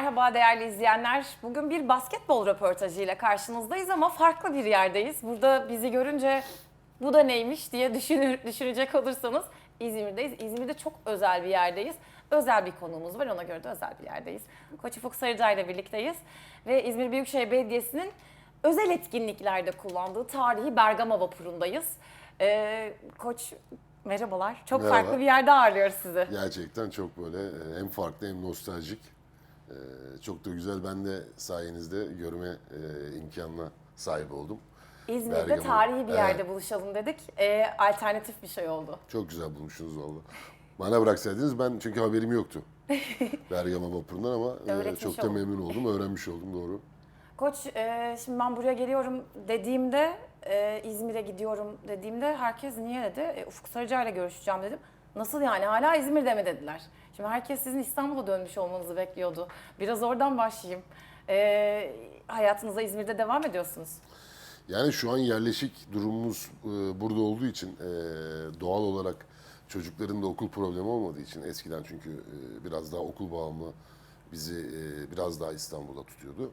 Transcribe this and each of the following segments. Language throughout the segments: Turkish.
Merhaba değerli izleyenler. Bugün bir basketbol röportajıyla karşınızdayız ama farklı bir yerdeyiz. Burada bizi görünce bu da neymiş diye düşünür, düşünecek olursanız İzmir'deyiz. İzmir'de çok özel bir yerdeyiz. Özel bir konuğumuz var ona göre de özel bir yerdeyiz. Koç Ufuk Sarıca ile birlikteyiz. Ve İzmir Büyükşehir Belediyesi'nin özel etkinliklerde kullandığı tarihi Bergama vapurundayız. Ee, Koç merhabalar. Çok Merhaba. farklı bir yerde ağırlıyoruz sizi. Gerçekten çok böyle e, hem farklı hem nostaljik. E, Çok da güzel. Ben de sayenizde görme e, imkanına sahip oldum. İzmir'de Bergama. tarihi bir yerde Evet. buluşalım dedik. Ee, alternatif bir şey oldu. Çok güzel bulmuşsunuz valla. Bana bıraksaydınız ben çünkü haberim yoktu. Bergama vapurundan ama e, çok da oldum. memnun oldum. Öğrenmiş oldum doğru. Koç e, şimdi ben buraya geliyorum dediğimde e, İzmir'e gidiyorum dediğimde herkes niye dedi? E, Ufuk Sarıca ile görüşeceğim dedim. Nasıl yani hala İzmir'de mi dediler. Şimdi herkes sizin İstanbul'a dönmüş olmanızı bekliyordu. Biraz oradan başlayayım. E, hayatınıza İzmir'de devam ediyorsunuz. Yani şu an yerleşik durumumuz e, burada olduğu için e, doğal olarak çocukların da okul problemi olmadığı için eskiden çünkü e, biraz daha okul bağımlı bizi biraz daha İstanbul'da tutuyordu.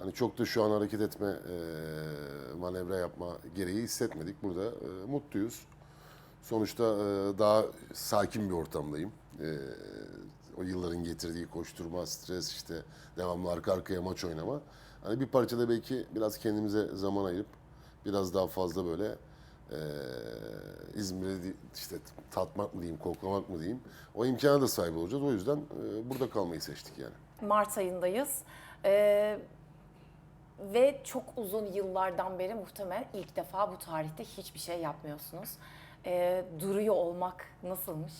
Hani çok da şu an hareket etme, manevra yapma gereği hissetmedik. Burada mutluyuz. Sonuçta e, daha sakin bir ortamdayım. E, o yılların getirdiği koşturma, stres işte devamlı arka arkaya maç oynama. Hani bir parçada belki biraz kendimize zaman ayırıp biraz daha fazla böyle e, İzmir'e işte tatmak mı diyeyim, koklamak mı diyeyim. O imkana da sahip olacağız. O yüzden e, burada kalmayı seçtik yani. Mart ayındayız. E, ve çok uzun yıllardan beri muhtemelen ilk defa bu tarihte hiçbir şey yapmıyorsunuz. E, duruyor olmak nasılmış?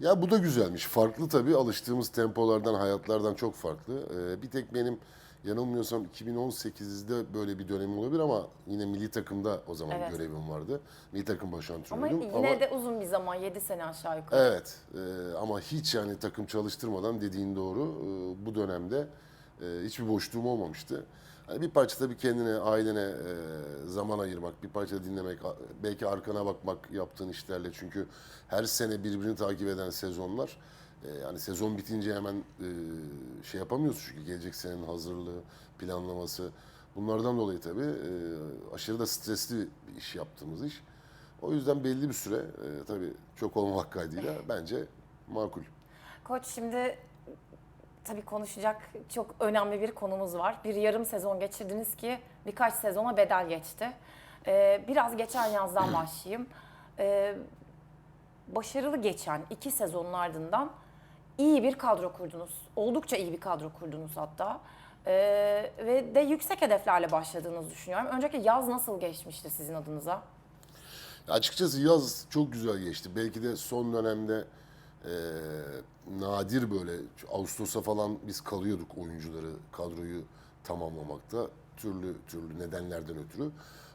Ya bu da güzelmiş. Farklı tabii. Alıştığımız tempolardan, hayatlardan çok farklı. Ee, bir tek benim yanılmıyorsam 2018'de böyle bir dönemim olabilir ama yine milli takımda o zaman Evet. görevim vardı. Milli takım baş Ama antrenörüydüm. yine de uzun bir zaman 7 sene aşağı yukarı. Evet e, ama hiç yani takım çalıştırmadan dediğin doğru e, bu dönemde e, hiçbir boşluğum olmamıştı. Hani bir parça tabii kendine, ailene e, zaman ayırmak, bir parça dinlemek, belki arkana bakmak yaptığın işlerle. Çünkü her sene birbirini takip eden sezonlar, e, yani sezon bitince hemen e, şey yapamıyorsun çünkü gelecek senenin hazırlığı, planlaması. Bunlardan dolayı tabii e, aşırı da stresli bir iş yaptığımız iş. O yüzden belli bir süre e, tabii çok olmamak kaydıyla bence makul. Koç şimdi tabii konuşacak çok önemli bir konumuz var. Bir yarım sezon geçirdiniz ki birkaç sezona bedel geçti. Ee, biraz geçen yazdan başlayayım. Ee, başarılı geçen iki sezonun ardından iyi bir kadro kurdunuz. Oldukça iyi bir kadro kurdunuz hatta. Ee, ve de yüksek hedeflerle başladığınızı düşünüyorum. Önceki yaz nasıl geçmişti sizin adınıza? Açıkçası yaz çok güzel geçti. Belki de son dönemde e, nadir böyle Ağustos'a falan biz kalıyorduk oyuncuları, kadroyu tamamlamakta türlü türlü nedenlerden ötürü.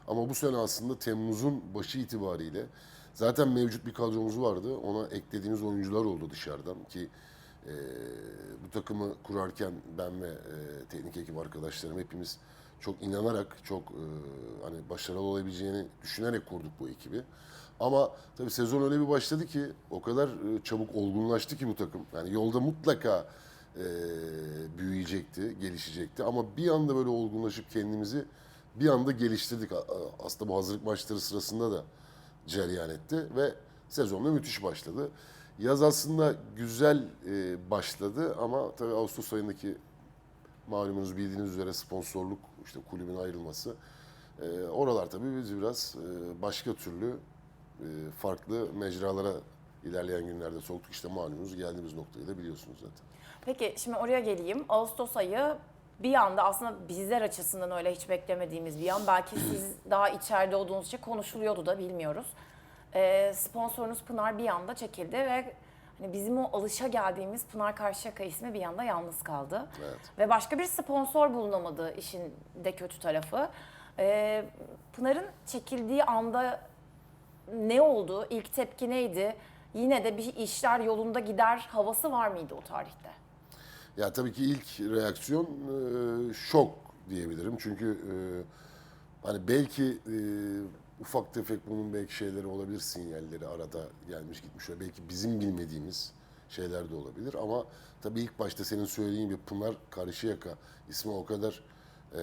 Ama bu sene aslında Temmuz'un başı itibariyle zaten mevcut bir kadromuz vardı. Ona eklediğimiz oyuncular oldu dışarıdan ki e, bu takımı kurarken ben ve e, teknik ekip arkadaşlarım hepimiz çok inanarak, çok e, hani başarılı olabileceğini düşünerek kurduk bu ekibi. Ama tabii sezon öyle bir başladı ki o kadar e, çabuk olgunlaştı ki bu takım. Yani yolda mutlaka e, büyüyecekti, gelişecekti. Ama bir anda böyle olgunlaşıp kendimizi bir anda geliştirdik. Aslında bu hazırlık maçları sırasında da cereyan etti ve sezonda müthiş başladı. Yaz aslında güzel e, başladı ama tabii Ağustos ayındaki malumunuz bildiğiniz üzere sponsorluk işte kulübün ayrılması e, oralar tabii bizi biraz e, başka türlü farklı mecralara ilerleyen günlerde soktuk. İşte malumunuz geldiğimiz noktayı da biliyorsunuz zaten. Peki şimdi oraya geleyim. Ağustos ayı bir anda aslında bizler açısından öyle hiç beklemediğimiz bir an. Belki siz daha içeride olduğunuz için konuşuluyordu da bilmiyoruz. Ee, sponsorunuz Pınar bir anda çekildi ve hani bizim o alışa geldiğimiz Pınar Karşıyaka ismi bir anda yalnız kaldı. Evet. Ve başka bir sponsor bulunamadı işin de kötü tarafı. Ee, Pınar'ın çekildiği anda ne oldu? İlk tepki neydi? Yine de bir işler yolunda gider havası var mıydı o tarihte? Ya tabii ki ilk reaksiyon e, şok diyebilirim. Çünkü e, hani belki e, ufak tefek bunun belki şeyleri olabilir sinyalleri arada gelmiş gitmiş. Belki bizim bilmediğimiz şeyler de olabilir. Ama tabii ilk başta senin söylediğin gibi Pınar Karşıyaka ismi o kadar e,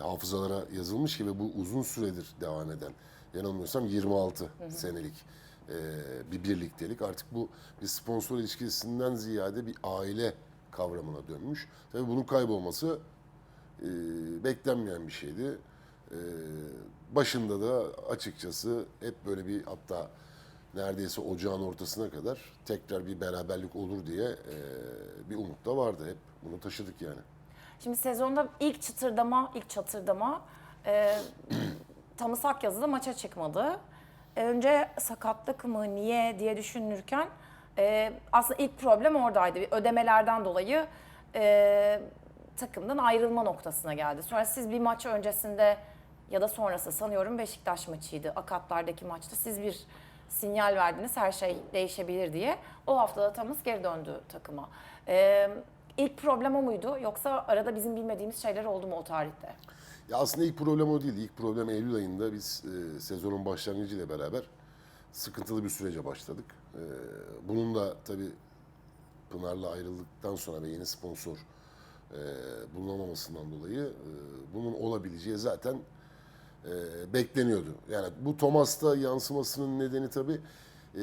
hafızalara yazılmış ki ve bu uzun süredir devam eden yanılmıyorsam 26 senelik e, bir birliktelik. Artık bu bir sponsor ilişkisinden ziyade bir aile kavramına dönmüş. Tabii bunun kaybolması e, beklenmeyen bir şeydi. E, başında da açıkçası hep böyle bir hatta neredeyse ocağın ortasına kadar tekrar bir beraberlik olur diye e, bir umut da vardı hep. Bunu taşıdık yani. Şimdi sezonda ilk çıtırdama, ilk çatırdama e, Tamız Akyazı'da maça çıkmadı. E, önce sakatlık mı, niye diye düşünürken e, aslında ilk problem oradaydı. Ödemelerden dolayı e, takımdan ayrılma noktasına geldi. Sonra siz bir maç öncesinde ya da sonrası sanıyorum Beşiktaş maçıydı. Akatlardaki maçta siz bir sinyal verdiniz her şey değişebilir diye. O haftada Tamız geri döndü takıma. E, ilk problem o muydu yoksa arada bizim bilmediğimiz şeyler oldu mu o tarihte? Ya aslında ilk problem o değil. İlk problem Eylül ayında biz e, sezonun başlangıcı ile beraber sıkıntılı bir sürece başladık. E, bunun da tabii Pınar'la ayrıldıktan sonra ve yeni sponsor e, bulunamamasından dolayı e, bunun olabileceği zaten e, bekleniyordu. Yani bu Thomas'ta yansımasının nedeni tabii e,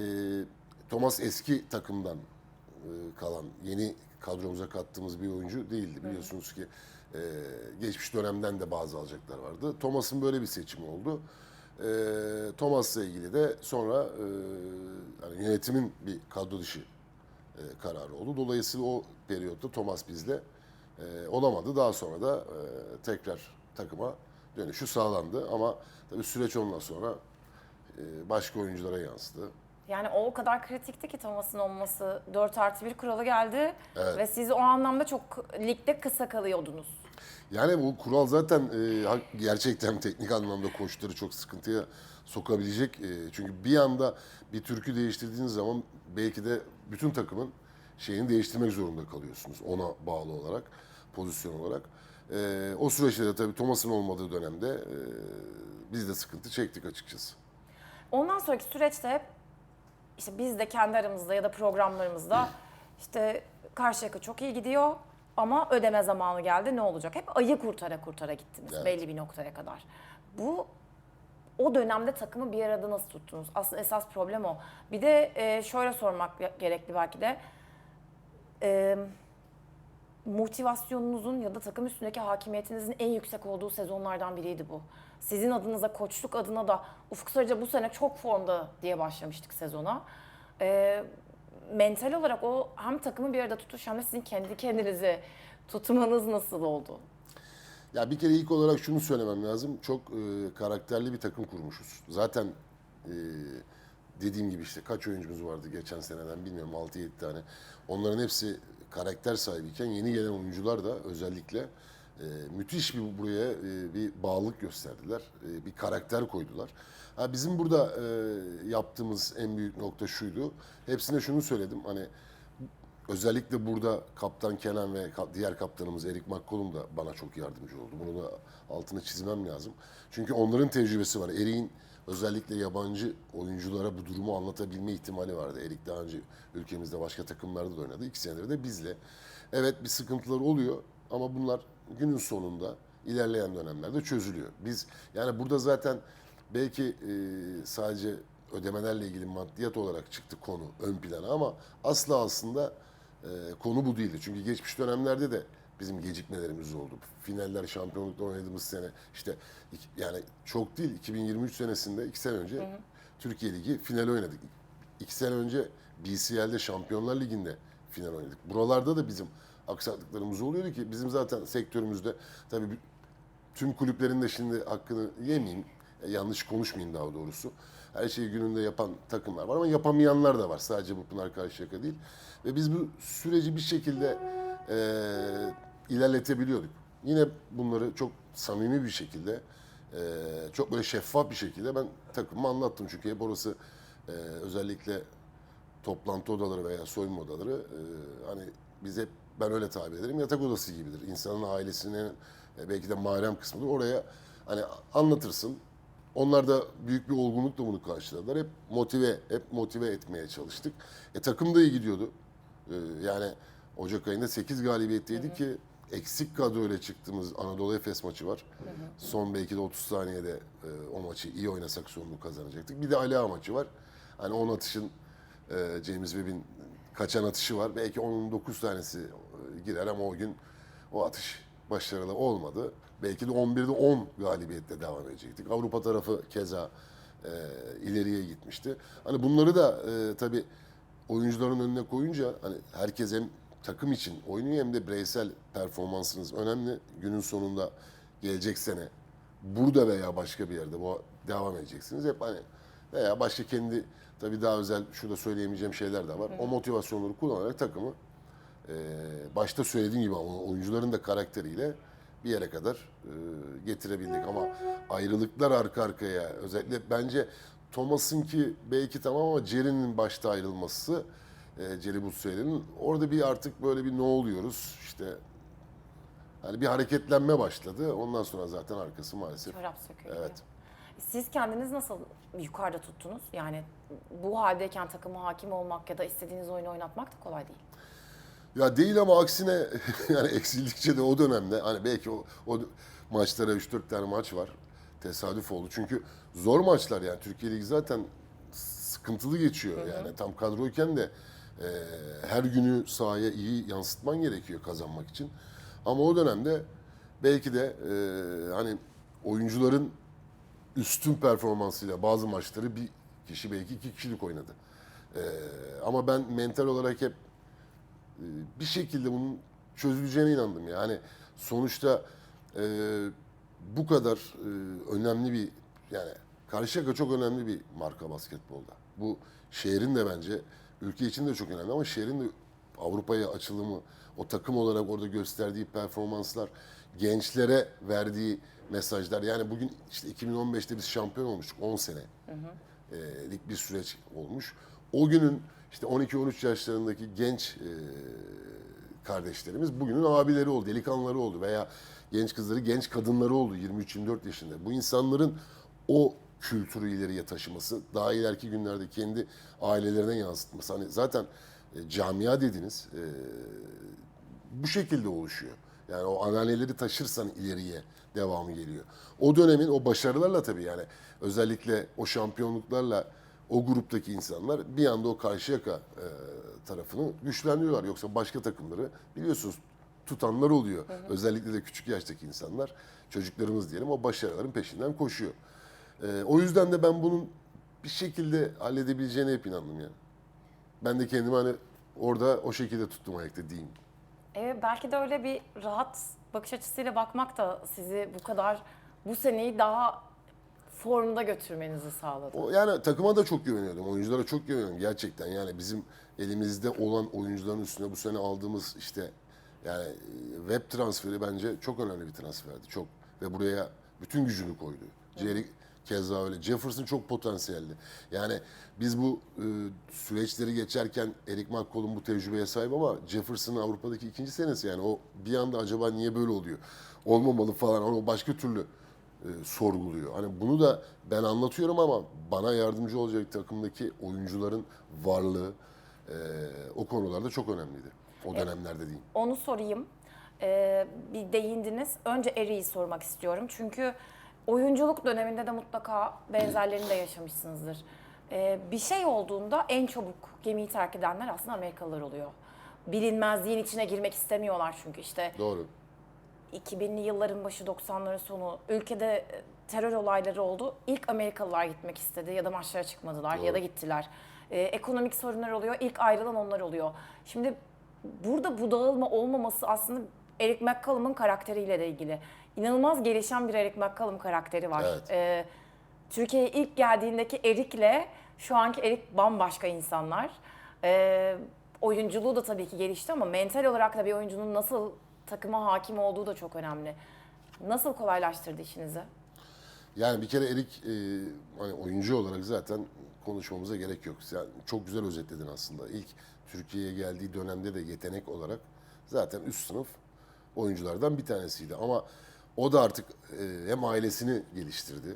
Thomas eski takımdan e, kalan yeni kadromuza kattığımız bir oyuncu değildi. Biliyorsunuz ki e, geçmiş dönemden de bazı alacaklar vardı. Thomas'ın böyle bir seçimi oldu. E, Thomas'la ilgili de sonra e, yani yönetimin bir kadro dışı e, kararı oldu. Dolayısıyla o periyotta Thomas bizle e, olamadı. Daha sonra da e, tekrar takıma dönüşü sağlandı. Ama tabii süreç ondan sonra e, başka oyunculara yansıdı. Yani o kadar kritikti ki Thomas'ın olması 4 artı 1 kuralı geldi Evet. ve siz o anlamda çok ligde kısa kalıyordunuz. Yani bu kural zaten e, hak- gerçekten teknik anlamda koçları çok sıkıntıya sokabilecek. E, çünkü bir anda bir türkü değiştirdiğiniz zaman belki de bütün takımın şeyini değiştirmek zorunda kalıyorsunuz. Ona bağlı olarak, pozisyon olarak. E, o süreçte de tabii Thomas'ın olmadığı dönemde e, biz de sıkıntı çektik açıkçası. Ondan sonraki süreçte hep işte biz de kendi aramızda ya da programlarımızda işte Karşıyaka çok iyi gidiyor ama ödeme zamanı geldi ne olacak? Hep ayı kurtara kurtara gittiniz Evet. belli bir noktaya kadar. Bu o dönemde takımı bir arada nasıl tuttunuz? Aslında esas problem o. Bir de e, şöyle sormak gerekli belki de. E, motivasyonunuzun ya da takım üstündeki hakimiyetinizin en yüksek olduğu sezonlardan biriydi bu. Sizin adınıza, koçluk adına da Ufuk Sarıca bu sene çok formda diye başlamıştık sezona. Ee, mental olarak o hem takımı bir arada tutuş hem de sizin kendi kendinizi tutmanız nasıl oldu? Ya bir kere ilk olarak şunu söylemem lazım. Çok e, karakterli bir takım kurmuşuz. Zaten e, dediğim gibi işte kaç oyuncumuz vardı geçen seneden bilmiyorum 6-7 tane. Onların hepsi karakter sahibiyken yeni gelen oyuncular da özellikle e, müthiş bir buraya e, bir bağlılık gösterdiler. E, bir karakter koydular. Ha, bizim burada e, yaptığımız en büyük nokta şuydu. Hepsine şunu söyledim. Hani Özellikle burada kaptan Kenan ve diğer kaptanımız Erik McCollum da bana çok yardımcı oldu. Bunu da altını çizmem lazım. Çünkü onların tecrübesi var. Erik'in özellikle yabancı oyunculara bu durumu anlatabilme ihtimali vardı. Erik daha önce ülkemizde başka takımlarda da oynadı. İki senedir de bizle. Evet bir sıkıntılar oluyor ama bunlar günün sonunda ilerleyen dönemlerde çözülüyor. Biz yani burada zaten belki e, sadece ödemelerle ilgili maddiyat olarak çıktı konu ön plana ama asla aslında e, konu bu değildi. Çünkü geçmiş dönemlerde de bizim gecikmelerimiz oldu. Finaller, şampiyonlukta oynadığımız sene işte yani çok değil 2023 senesinde iki sene önce Türkiye Ligi finali oynadık. İki sene önce BCL'de Şampiyonlar Ligi'nde final oynadık. Buralarda da bizim aksaklıklarımız oluyordu ki bizim zaten sektörümüzde tabii tüm kulüplerin de şimdi hakkını yemeyeyim, e, yanlış konuşmayayım daha doğrusu. Her şeyi gününde yapan takımlar var ama yapamayanlar da var. Sadece bu Pınar Karşıyaka değil. Ve biz bu süreci bir şekilde e, ilerletebiliyorduk. Yine bunları çok samimi bir şekilde, e, çok böyle şeffaf bir şekilde ben takımıma anlattım. Çünkü hep orası e, özellikle toplantı odaları veya soyunma odaları e, hani biz hep ben öyle tabir ederim yatak odası gibidir. İnsanın ailesinin e, belki de mahrem kısmıdır. Oraya hani anlatırsın. Onlar da büyük bir olgunlukla bunu karşıladılar. Hep motive, hep motive etmeye çalıştık. E takım da iyi gidiyordu. Ee, yani Ocak ayında 8 galibiyetteydi ki eksik kadroyla çıktığımız Anadolu Efes maçı var. Son belki de 30 saniyede e, o maçı iyi oynasak sonunu kazanacaktık. Bir de Ali Ağa maçı var. Hani 10 atışın e, James Webb'in kaçan atışı var. Belki onun 9 tanesi e, girer ama o gün o atış başarılı olmadı. Belki de 11'de 10 galibiyetle devam edecektik. Avrupa tarafı keza e, ileriye gitmişti. Hani bunları da e, tabii oyuncuların önüne koyunca hani herkes hem takım için oynuyor hem de bireysel performansınız önemli. Günün sonunda gelecek sene burada veya başka bir yerde bu devam edeceksiniz. Hep hani veya başka kendi tabii daha özel şurada söyleyemeyeceğim şeyler de var. O motivasyonları kullanarak takımı e, başta söylediğim gibi oyuncuların da karakteriyle bir yere kadar e, getirebildik ama ayrılıklar arka arkaya özellikle bence Thomas'ın ki belki tamam ama Jerry'nin başta ayrılması e, Jerry Butsuyel'in orada bir artık böyle bir ne oluyoruz işte hani bir hareketlenme başladı. Ondan sonra zaten arkası maalesef Çorap söküyor. Evet. Siz kendiniz nasıl yukarıda tuttunuz? Yani bu haldeyken takıma hakim olmak ya da istediğiniz oyunu oynatmak da kolay değil. Ya değil ama aksine yani eksildikçe de o dönemde hani belki o, o maçlara 3-4 tane maç var. Tesadüf oldu. Çünkü zor maçlar yani Türkiye Ligi zaten sıkıntılı geçiyor yani. Tam kadroyken de e, her günü sahaya iyi yansıtman gerekiyor kazanmak için. Ama o dönemde belki de e, hani oyuncuların üstün performansıyla bazı maçları bir kişi belki iki kişilik oynadı. E, ama ben mental olarak hep e, bir şekilde bunun çözüleceğine inandım. Yani sonuçta e, bu kadar e, önemli bir yani Karşıyaka çok önemli bir marka basketbolda. Bu şehrin de bence ülke için de çok önemli ama şehrin de Avrupa'ya açılımı, o takım olarak orada gösterdiği performanslar, gençlere verdiği mesajlar. Yani bugün işte 2015'te biz şampiyon olmuştuk 10 sene e, lik bir süreç olmuş. O günün işte 12-13 yaşlarındaki genç e, kardeşlerimiz bugünün abileri oldu, delikanlıları oldu veya genç kızları, genç kadınları oldu 23-24 yaşında. Bu insanların o kültürü ileriye taşıması, daha ileriki günlerde kendi ailelerine yansıtması. Hani zaten e, camia dediniz, e, bu şekilde oluşuyor. Yani o ananeleri taşırsan ileriye devamı geliyor. O dönemin o başarılarla tabii yani özellikle o şampiyonluklarla o gruptaki insanlar bir anda o Karşıyaka e, tarafını güçlendiriyorlar. Yoksa başka takımları biliyorsunuz tutanlar oluyor. Özellikle de küçük yaştaki insanlar, çocuklarımız diyelim o başarıların peşinden koşuyor. E, o yüzden de ben bunun bir şekilde halledebileceğine hep inandım yani. Ben de kendimi hani orada o şekilde tuttum ayakta diyeyim. E, belki de öyle bir rahat bakış açısıyla bakmak da sizi bu kadar bu seneyi daha formda götürmenizi sağladı. O, yani takıma da çok güveniyordum. Oyunculara çok güveniyordum gerçekten. Yani bizim elimizde olan oyuncuların üstüne bu sene aldığımız işte yani e, web transferi bence çok önemli bir transferdi. Çok ve buraya bütün gücünü koydu. Jerry keza öyle. Jefferson çok potansiyelli. Yani biz bu e, süreçleri geçerken Eric McCollum bu tecrübeye sahip ama Jefferson'ın Avrupa'daki ikinci senesi yani o bir anda acaba niye böyle oluyor? Olmamalı falan. Onu başka türlü e, sorguluyor. Hani bunu da ben anlatıyorum ama bana yardımcı olacak takımdaki oyuncuların varlığı e, o konularda çok önemliydi. O dönemlerde diyeyim. Onu sorayım. Ee, bir değindiniz. Önce Eri'yi sormak istiyorum. Çünkü oyunculuk döneminde de mutlaka benzerlerini de yaşamışsınızdır. Ee, bir şey olduğunda en çabuk gemiyi terk edenler aslında Amerikalılar oluyor. Bilinmezliğin içine girmek istemiyorlar çünkü işte Doğru. 2000'li yılların başı 90'ların sonu ülkede e, terör olayları oldu. İlk Amerikalılar gitmek istedi ya da maçlara çıkmadılar ya da gittiler. Ee, ekonomik sorunlar oluyor. İlk ayrılan onlar oluyor. Şimdi burada bu dağılma olmaması aslında Eric McCallum'un karakteriyle de ilgili. İnanılmaz gelişen bir Eric McCallum karakteri var. Evet. Ee, Türkiye'ye ilk geldiğindeki Eric'le şu anki Eric bambaşka insanlar. Ee, oyunculuğu da tabii ki gelişti ama mental olarak da bir oyuncunun nasıl takıma hakim olduğu da çok önemli. Nasıl kolaylaştırdı işinizi? Yani bir kere Erik e, hani oyuncu olarak zaten konuşmamıza gerek yok. Sen çok güzel özetledin aslında. İlk Türkiye'ye geldiği dönemde de yetenek olarak zaten üst sınıf oyunculardan bir tanesiydi. Ama o da artık e, hem ailesini geliştirdi.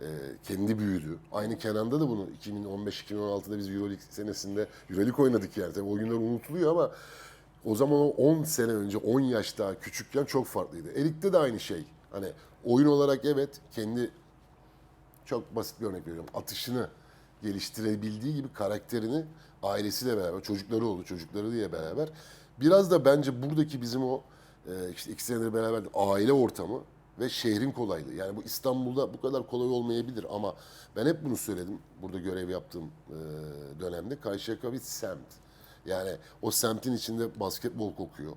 e, kendi büyüdü. Aynı Kenan'da da bunu 2015-2016'da biz Euroleague senesinde Euroleague oynadık yani. Tabii oyunlar unutuluyor ama o zaman o 10 sene önce 10 yaş daha küçükken çok farklıydı. Erik'te de aynı şey. Hani oyun olarak evet kendi çok basit bir örnek veriyorum. Atışını geliştirebildiği gibi karakterini ailesiyle beraber, çocukları oldu, çocukları diye beraber. Biraz da bence buradaki bizim o e, işte iki senedir beraber aile ortamı ve şehrin kolaylığı. Yani bu İstanbul'da bu kadar kolay olmayabilir ama ben hep bunu söyledim. Burada görev yaptığım e, dönemde Karşıyaka bir semt. Yani o semtin içinde basketbol kokuyor.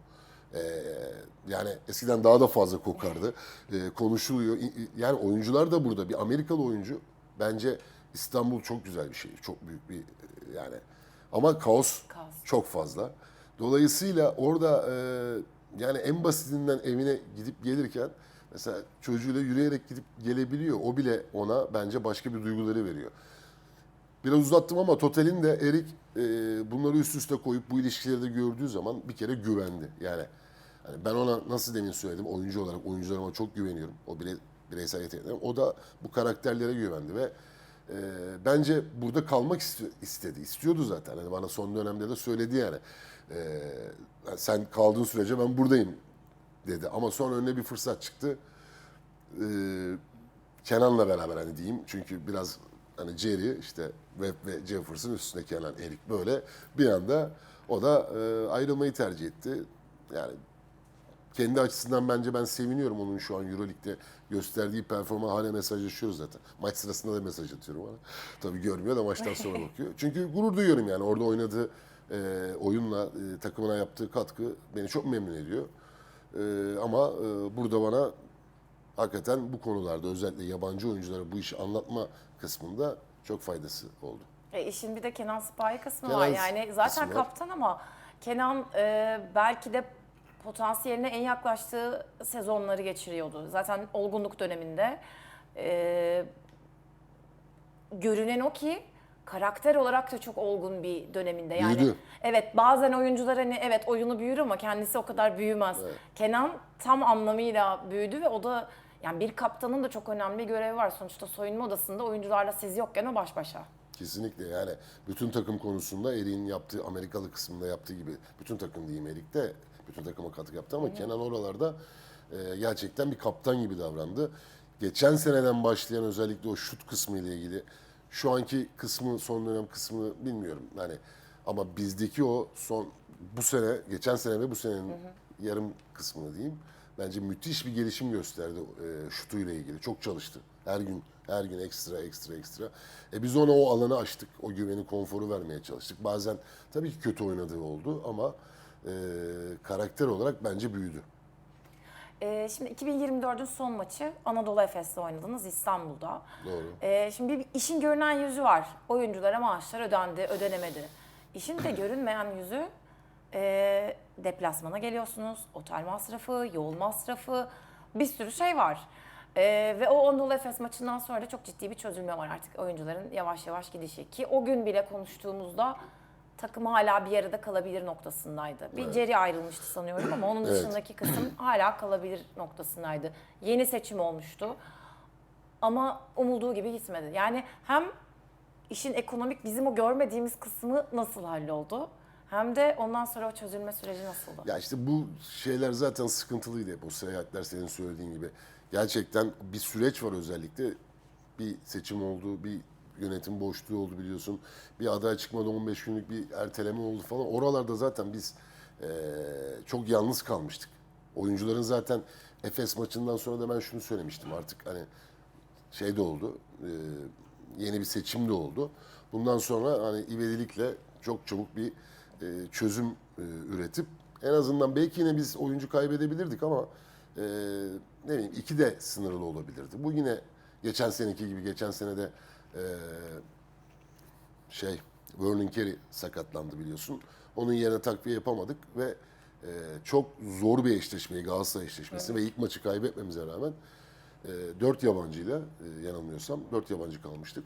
Ee, yani eskiden daha da fazla kokardı. Ee, konuşuluyor. Yani oyuncular da burada. Bir Amerikalı oyuncu bence İstanbul çok güzel bir şehir. Çok büyük bir yani. Ama kaos, Kaos. çok fazla. Dolayısıyla orada e, yani en basitinden evine gidip gelirken mesela çocuğuyla yürüyerek gidip gelebiliyor. O bile ona bence başka bir duyguları veriyor. Biraz uzattım ama Total'in de Erik e, bunları üst üste koyup bu ilişkileri de gördüğü zaman bir kere güvendi. Yani hani ben ona nasıl demin söyledim oyuncu olarak oyuncularıma çok güveniyorum. O bile bireysel yeteneklerim. O da bu karakterlere güvendi ve e, bence burada kalmak istedi. İstiyordu zaten. Hani bana son dönemde de söyledi yani. E, sen kaldığın sürece ben buradayım dedi. Ama sonra önüne bir fırsat çıktı. E, Kenan'la beraber hani diyeyim. Çünkü biraz hani Jerry işte Webb ve Jefferson üstüne Kenan, Erik böyle bir anda o da e, ayrılmayı tercih etti. Yani kendi açısından bence ben seviniyorum onun şu an Euroleague'de gösterdiği performa hala mesajlaşıyoruz zaten. Maç sırasında da mesaj atıyorum ona. Tabii görmüyor da maçtan sonra bakıyor. Çünkü gurur duyuyorum yani orada oynadığı e, oyunla e, takımına yaptığı katkı beni çok memnun ediyor. E, ama e, burada bana hakikaten bu konularda özellikle yabancı oyunculara bu işi anlatma kısmında çok faydası oldu. E, işin bir de Kenan Sipahi kısmı Kenan var. Yani zaten kısmı var. kaptan ama Kenan e, belki de potansiyeline en yaklaştığı sezonları geçiriyordu. Zaten olgunluk döneminde. E, görünen o ki karakter olarak da çok olgun bir döneminde. Yani Büyüdü. evet bazen oyuncular hani evet oyunu büyür ama kendisi o kadar büyümez. Kenan tam anlamıyla büyüdü ve o da yani bir kaptanın da çok önemli bir görevi var. Sonuçta soyunma odasında oyuncularla siz yokken o baş başa. Kesinlikle yani bütün takım konusunda Erik'in yaptığı Amerikalı kısmında yaptığı gibi bütün takım diyeyim Erik de bütün takıma katkı yaptı ama Kenan oralarda e, gerçekten bir kaptan gibi davrandı. Geçen seneden başlayan özellikle o şut kısmı ile ilgili şu anki kısmı son dönem kısmı bilmiyorum hani ama bizdeki o son bu sene geçen sene ve bu senenin yarım kısmını diyeyim bence müthiş bir gelişim gösterdi e, şutuyla ilgili. Çok çalıştı. Her gün her gün ekstra ekstra ekstra. E biz ona o alanı açtık. O güveni, konforu vermeye çalıştık. Bazen tabii ki kötü oynadığı oldu ama e, karakter olarak bence büyüdü. Ee, şimdi 2024'ün son maçı Anadolu Efes'le oynadınız İstanbul'da. Doğru. Ee, şimdi bir işin görünen yüzü var. Oyunculara maaşlar ödendi, ödenemedi. İşin de görünmeyen yüzü e, deplasmana geliyorsunuz. Otel masrafı, yol masrafı bir sürü şey var. Ee, ve o Anadolu Efes maçından sonra da çok ciddi bir çözülme var artık oyuncuların yavaş yavaş gidişi. Ki o gün bile konuştuğumuzda takım hala bir arada kalabilir noktasındaydı. Bir Jerry ayrılmıştı sanıyorum ama onun Evet. dışındaki kısım hala kalabilir noktasındaydı. Yeni seçim olmuştu. Ama umulduğu gibi gitmedi. Yani hem işin ekonomik bizim o görmediğimiz kısmı nasıl halloldu? Hem de ondan sonra o çözülme süreci nasıldı? Ya işte bu şeyler zaten sıkıntılıydı hep o seyahatler senin söylediğin gibi. Gerçekten bir süreç var özellikle. Bir seçim oldu, bir yönetim boşluğu oldu biliyorsun. Bir aday çıkmadı 15 günlük bir erteleme oldu falan. Oralarda zaten biz eee, çok yalnız kalmıştık. Oyuncuların zaten Efes maçından sonra da ben şunu söylemiştim artık hani şey de oldu. e, yeni bir seçim de oldu. Bundan sonra hani ivedilikle çok çabuk bir e, çözüm e, üretip en azından belki yine biz oyuncu kaybedebilirdik ama e, ne bileyim iki de sınırlı olabilirdi. Bu yine geçen seneki gibi geçen senede e, şey Vernon Carey sakatlandı biliyorsun. Onun yerine takviye yapamadık ve e, çok zor bir eşleşmeyi Galatasaray eşleşmesi ve ilk maçı kaybetmemize rağmen e, dört yabancıyla e, yanılmıyorsam dört yabancı kalmıştık.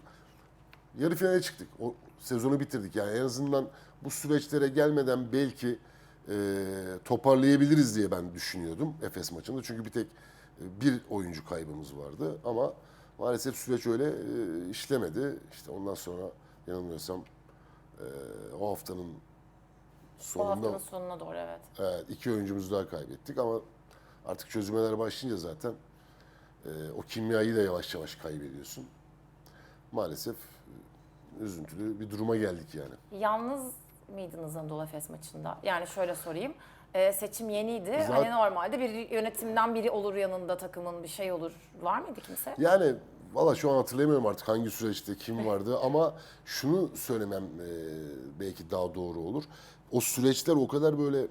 Yarı finale çıktık. O sezonu bitirdik. Yani en azından bu süreçlere gelmeden belki e, toparlayabiliriz diye ben düşünüyordum Efes maçında. Çünkü bir tek e, bir oyuncu kaybımız vardı ama Maalesef süreç öyle e, işlemedi. İşte ondan sonra yanılmıyorsam e, o haftanın O sonunda haftanın sonuna doğru evet. evet, iki oyuncumuzu daha kaybettik ama artık çözümeler başlayınca zaten e, o kimyayı da yavaş yavaş kaybediyorsun. Maalesef üzüntülü bir duruma geldik yani. Yalnız mıydınız Anadolu Efes maçında? Yani şöyle sorayım. Ee, seçim yeniydi. Zaten- Hani normalde bir yönetimden biri olur yanında takımın bir şey olur. Var mıydı kimse? Yani valla şu an hatırlayamıyorum artık hangi süreçte kim vardı ama şunu söylemem e, belki daha doğru olur. O süreçler o kadar böyle e,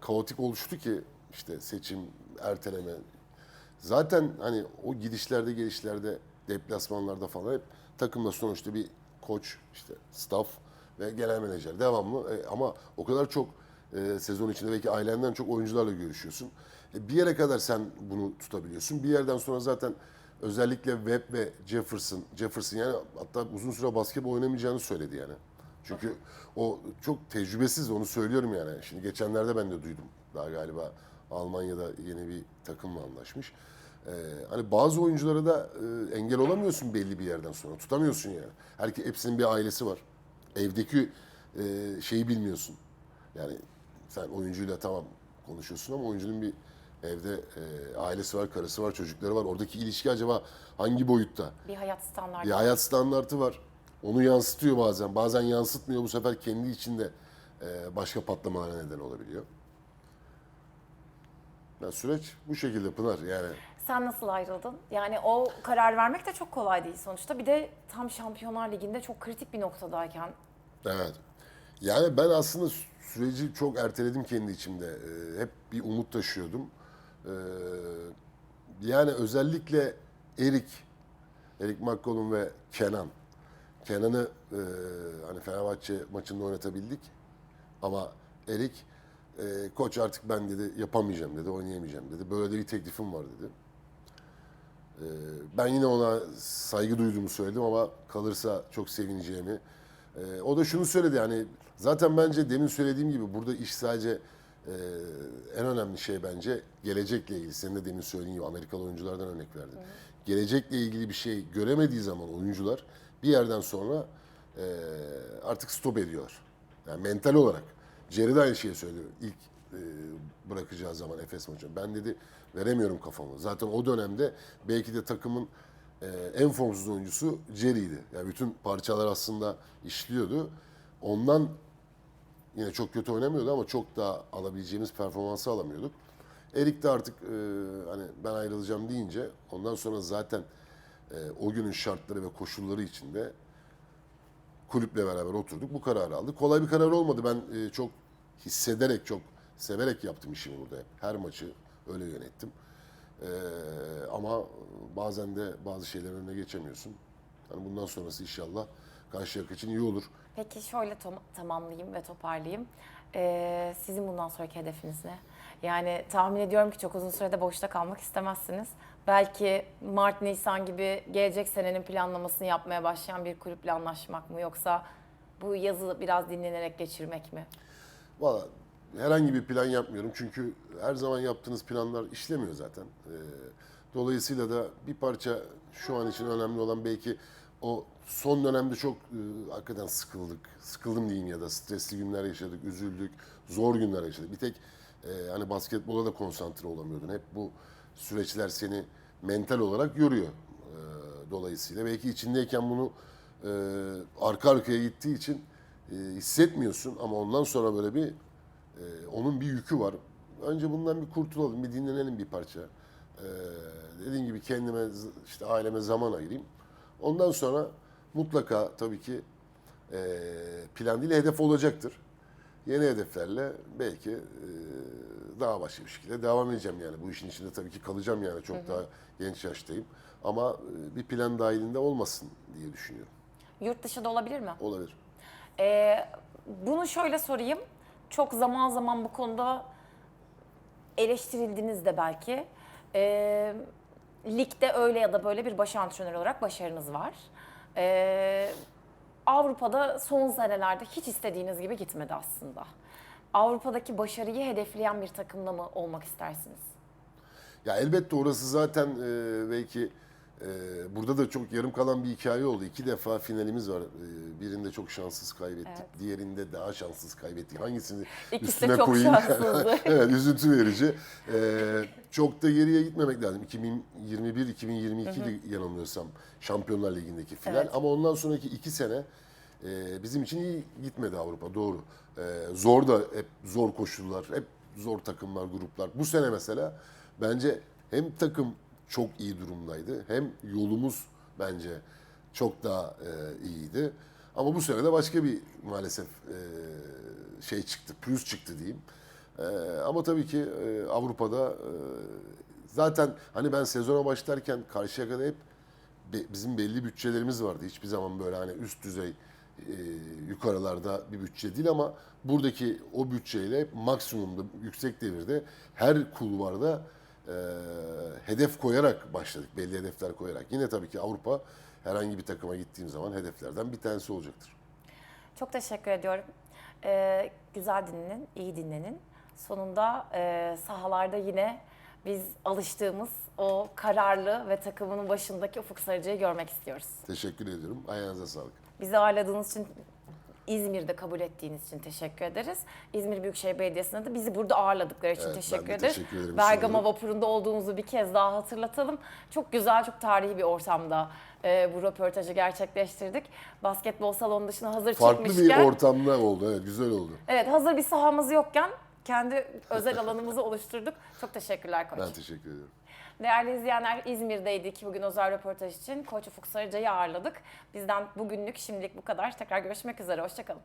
kaotik oluştu ki işte seçim, erteleme. Zaten hani o gidişlerde gelişlerde deplasmanlarda falan hep takımla sonuçta bir koç, işte staff ve genel menajer devamlı E, ama o kadar çok e, sezon içinde belki ailenden çok oyuncularla görüşüyorsun. E, bir yere kadar sen bunu tutabiliyorsun. Bir yerden sonra zaten özellikle Webb ve Jefferson, Jefferson yani hatta uzun süre basketbol oynamayacağını söyledi yani. Çünkü o çok tecrübesiz onu söylüyorum yani. Şimdi geçenlerde ben de duydum. Daha galiba Almanya'da yeni bir takımla anlaşmış. Ee, hani bazı oyunculara da e, engel olamıyorsun belli bir yerden sonra. Tutamıyorsun yani. Herke, hepsinin bir ailesi var. Evdeki e, şeyi bilmiyorsun. Yani sen oyuncuyla tamam konuşuyorsun ama oyuncunun bir evde e, ailesi var, karısı var, çocukları var. Oradaki ilişki acaba hangi boyutta? Bir hayat standartı. Bir hayat standartı var. Onu yansıtıyor bazen. Bazen yansıtmıyor. Bu sefer kendi içinde e, başka patlamalara neden olabiliyor. Ya süreç bu şekilde Pınar. Yani Sen nasıl ayrıldın? Yani o karar vermek de çok kolay değil sonuçta. Bir de tam Şampiyonlar Ligi'nde çok kritik bir noktadayken evet. Yani ben aslında sü- süreci çok erteledim kendi içimde. E, hep bir umut taşıyordum. E, yani özellikle Erik, Erik McCollum ve Kenan. Kenan'ı e, hani Fenerbahçe maçında oynatabildik. Ama Erik e, koç artık ben dedi yapamayacağım dedi, oynayamayacağım dedi. Böyle de bir teklifim var dedi. E, ben yine ona saygı duyduğumu söyledim ama kalırsa çok sevineceğimi. E, o da şunu söyledi yani zaten bence demin söylediğim gibi burada iş sadece e, en önemli şey bence gelecekle ilgili. Senin de demin söylediğin gibi Amerikalı oyunculardan örnek verdin. Gelecekle ilgili bir şey göremediği zaman oyuncular bir yerden sonra e, artık stop ediyor. Yani mental olarak. Jerry de aynı şeyi söylüyor. İlk e, bırakacağı zaman Efes maçı. Ben dedi veremiyorum kafamı. Zaten o dönemde belki de takımın en formsuz oyuncusu Jerry'ydi. Yani bütün parçalar aslında işliyordu. Ondan yine çok kötü oynamıyordu ama çok daha alabileceğimiz performansı alamıyorduk. Erik de artık e, hani ben ayrılacağım deyince ondan sonra zaten e, o günün şartları ve koşulları içinde kulüple beraber oturduk. Bu kararı aldık. Kolay bir karar olmadı. Ben e, çok hissederek, çok severek yaptım işimi burada. Her maçı öyle yönettim. E, ama bazen de bazı şeylerin önüne geçemiyorsun. Yani bundan sonrası inşallah Karşıyaka için iyi olur. Peki şöyle tam- tamamlayayım ve toparlayayım. Ee, sizin bundan sonraki hedefiniz ne? Yani tahmin ediyorum ki çok uzun sürede boşta kalmak istemezsiniz. Belki Mart, Nisan gibi gelecek senenin planlamasını yapmaya başlayan bir kulüple anlaşmak mı? Yoksa bu yazı biraz dinlenerek geçirmek mi? Valla herhangi bir plan yapmıyorum çünkü her zaman yaptığınız planlar işlemiyor zaten. Ee, dolayısıyla da bir parça şu an için önemli olan belki o son dönemde çok e, hakikaten sıkıldık. Sıkıldım diyeyim ya da stresli günler yaşadık, üzüldük, zor günler yaşadık. Bir tek e, hani basketbola da konsantre olamıyordun. Hep bu süreçler seni mental olarak yoruyor. Ee, dolayısıyla belki içindeyken bunu e, arka arkaya gittiği için e, hissetmiyorsun ama ondan sonra böyle bir e, onun bir yükü var. Önce bundan bir kurtulalım, bir dinlenelim bir parça. E, dediğim gibi kendime, işte aileme zaman ayırayım. Ondan sonra mutlaka tabii ki e, plan değil, hedef olacaktır. Yeni hedeflerle belki e, daha başka bir şekilde devam edeceğim yani. Bu işin içinde tabii ki kalacağım yani. Çok daha genç yaştayım. Ama e, bir plan dahilinde olmasın diye düşünüyorum. Yurt dışı da olabilir mi? Olabilir. Ee, bunu şöyle sorayım. Çok zaman zaman bu konuda eleştirildiniz de belki. Ee, ligde öyle ya da böyle bir baş antrenör olarak başarınız var. Ee, Avrupa'da son senelerde hiç istediğiniz gibi gitmedi aslında. Avrupa'daki başarıyı hedefleyen bir takımla mı olmak istersiniz? Ya elbette orası zaten e, belki burada da çok yarım kalan bir hikaye oldu. İki defa finalimiz var. Ee, birinde çok şanssız kaybettik. Evet. Diğerinde daha şanssız kaybettik. Hangisini İkisi üstüne çok koyayım? evet üzüntü verici. Ee, çok da geriye gitmemek lazım. 2021-2022 de yanılmıyorsam Şampiyonlar Ligi'ndeki final. Evet. Ama ondan sonraki iki sene e, bizim için iyi gitmedi Avrupa doğru. Ee, zor da hep zor koşullar, hep zor takımlar, gruplar. Bu sene mesela bence hem takım çok iyi durumdaydı hem yolumuz bence çok daha e, iyiydi. Ama bu sene de başka bir maalesef e, şey çıktı, pürüz çıktı diyeyim. E, ama tabii ki e, Avrupa'da e, zaten hani ben sezona başlarken Karşıyaka'da hep be- bizim belli bütçelerimiz vardı. Hiçbir zaman böyle hani üst düzey e, yukarılarda bir bütçe değil ama buradaki o bütçeyle maksimumda yüksek devirde her kulvarda e, hedef koyarak başladık. Belli hedefler koyarak. Yine tabii ki Avrupa herhangi bir takıma gittiğim zaman hedeflerden bir tanesi olacaktır. Çok teşekkür ediyorum. Ee, güzel dinlenin, iyi dinlenin. Sonunda e, sahalarda yine biz alıştığımız o kararlı ve takımının başındaki Ufuk Sarıcı'yı görmek istiyoruz. Teşekkür ediyorum. Ayağınıza sağlık. Bizi ağırladığınız için, İzmir'de kabul ettiğiniz için teşekkür ederiz. İzmir Büyükşehir Belediyesi'ne de bizi burada ağırladıkları için Evet, teşekkür de ederiz. teşekkür ederim, Bergama vapurunda olduğumuzu bir kez daha hatırlatalım. Çok güzel, çok tarihi bir ortamda e, bu röportajı gerçekleştirdik. Basketbol salonu dışına hazır Farklı çıkmışken... bir ortamda oldu. Evet, güzel oldu. Evet hazır bir sahamız yokken kendi özel alanımızı oluşturduk. Çok teşekkürler Koç. Ben teşekkür ediyorum. Değerli izleyenler İzmir'deydik bugün özel röportaj için. Koç Ufuk Sarıcı'yı ağırladık. Bizden bugünlük şimdilik bu kadar. Tekrar görüşmek üzere. Hoşçakalın.